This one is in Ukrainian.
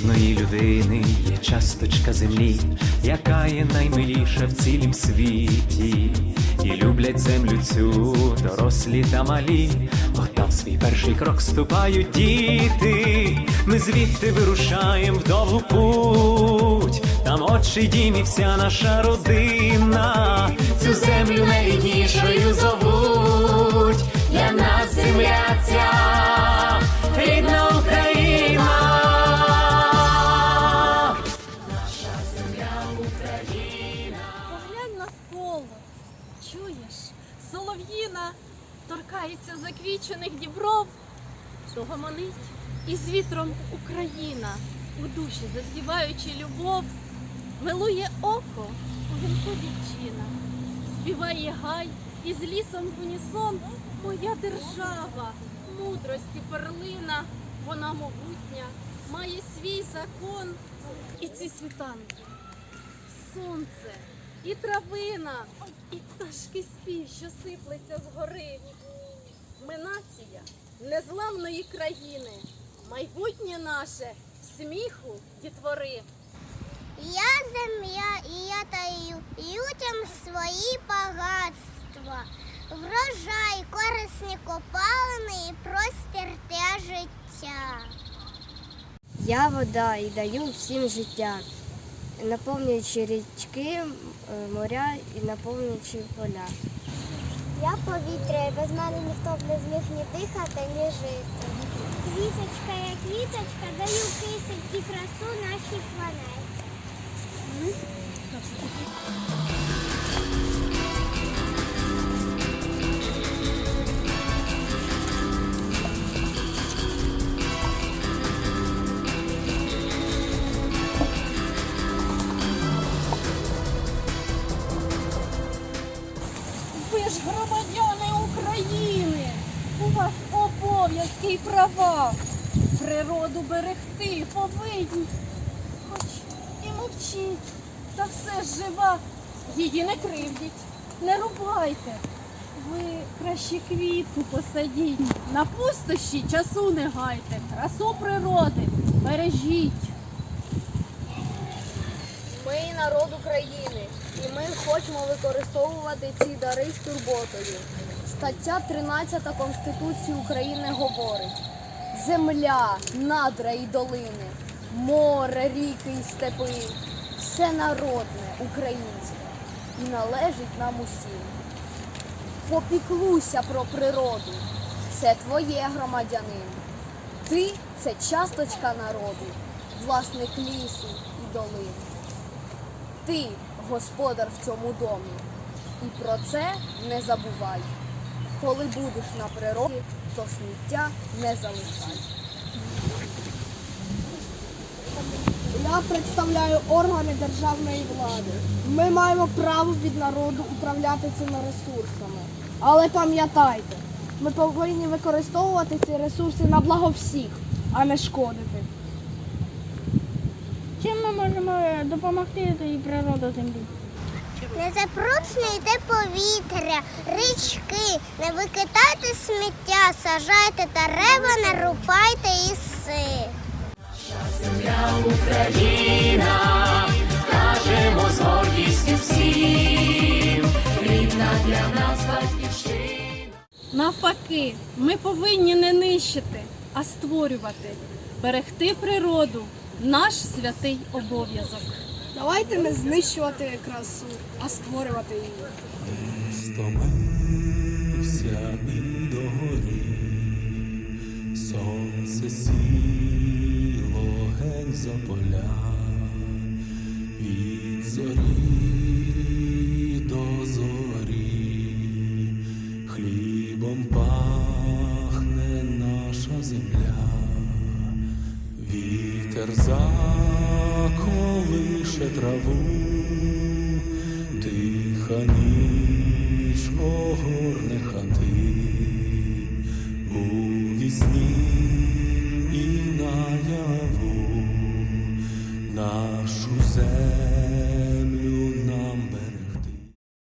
кожної людини є часточка землі, яка є наймиліша в цілім світі, і люблять землю цю дорослі та малі. От там свій перший крок ступають діти. Ми звідти вирушаємо в довгу путь. Там очі дім і вся наша родина. Цю землю найріднішою зовуть. Для нас земля ця торкається заквічених дібров, що гомонить із вітром Україна, у душі засіваючи любов, милує око у вінку дівчина, співає гай із лісом в унісон, моя держава, мудрості перлина, вона могутня, має свій закон і ці світанки сонце, і травина, і пташки спів, що сиплеться з гори. Ми нація незламної країни, майбутнє наше сміху дітвори. Я земля, і я даю людям свої багатства, врожай, корисні копалини і простір для життя. Я вода і даю всім життя, наповнюючи річки, е, моря і наповнюючи поля. Я повітря, без мене ніхто б не зміг ні дихати, ні жити. Квіточка, я квіточка, даю кисень і красу нашій планеті. Ж громадяни України, у вас обов'язки і права. Природу берегти повинні. Хоч і мовчіть, та все ж жива. Її не кривдіть, не рубайте. Ви краще квітку посадіть. На пустощі часу не гайте, красу природи бережіть. Народ України, і ми хочемо використовувати ці дари з турботою. Стаття 13 Конституції України говорить: земля, надра і долини, море, ріки і степи, все народне, українське і належить нам усім. Попіклуйся про природу, це твоє громадянин. Ти це часточка народу, власник лісу і долини. Ти господар в цьому домі. І про це не забувай. Коли будеш на природі, то сміття не залишай. Я представляю органи державної влади. Ми маємо право від народу управляти цими ресурсами. Але пам'ятайте, ми повинні використовувати ці ресурси на благо всіх, а не шкодити. Чим ми можемо допомогти і природу землі? Не забруднюйте повітря, річки, не викидайте сміття, сажайте дерева, не рубайте іси. Україна, кажемо з гордістю всім, рідна для нас батьківщина. Навпаки, ми повинні не нищити, а створювати, берегти природу наш святий обов'язок. Давайте не знищувати красу, а створювати її. Стомився і догорі, сонце сіло геть за поля, від зорі до зорі, хлібом пахне наша земля, вітер заколише траву, тиха ніч огорне хати, у вісні і наяву нашу землю.